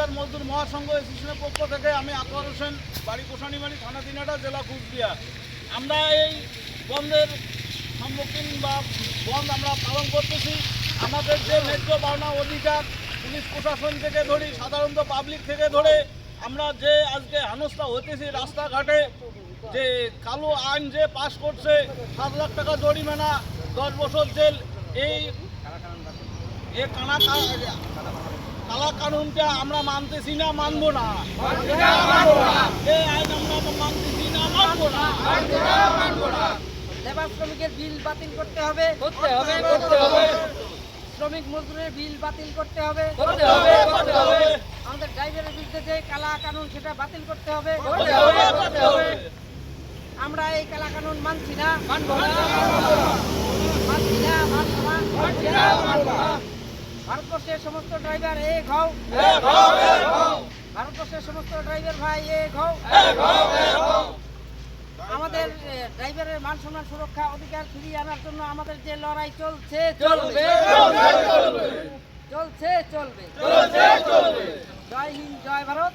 Driver মজদুর মহাসংঘ অ্যাসোসিয়েশনের পক্ষ থেকে আমি আকবর হোসেন বাড়ি কোষানিবাড়ি থানা দিনাটা, জেলা কুচবিহার। আমরা এই বন্ধের সম্মুখীন বা বন্ধ আমরা পালন করতেছি। আমাদের যে ন্যায্য পাওনা অধিকার পুলিশ প্রশাসন থেকে ধরি, সাধারণত পাবলিক থেকে ধরে, আমরা যে আজকে হেনস্থা হতেছি রাস্তাঘাটে, যে কালো আইন যে পাশ করছে, সাত লাখ টাকা জরিমানা, দশ বছর জেল, এই কানা কালা কানুনটা আমরা মানতেছি না মানবো না। এই আইন আমরা মানতেছি না মানবো না। লেবার শ্রমিকের বিল বাতিল করতে হবে। করতে হবে করতে হবে। শ্রমিক মজদুরের বিল বাতিল করতে হবে। করতে হবে করতে হবে। আমাদের ড্রাইভারের বিরুদ্ধে যে কালা কানুন সেটা বাতিল করতে হবে। করতে হবে করতে হবে। আমরা এই কালা কানুন মানছি না। মানবো না মানছি না মানবো না মানছি না মানবো না ভারতবর্ষের সমস্ত ড্রাইভার এক হও। এক হও এক হও। ভারতবর্ষের সমস্ত ড্রাইভার ভাই এক হও। এক হও এক হও। আমাদের ড্রাইভারের মান সম্মান সুরক্ষা অধিকার ফিরিয়ে আনার জন্য আমাদের যে লড়াই চলছে চলবে। চলবে। চলবে চলছে চলবে। চলছে চলবে। জয় হিন্দ জয় ভারত।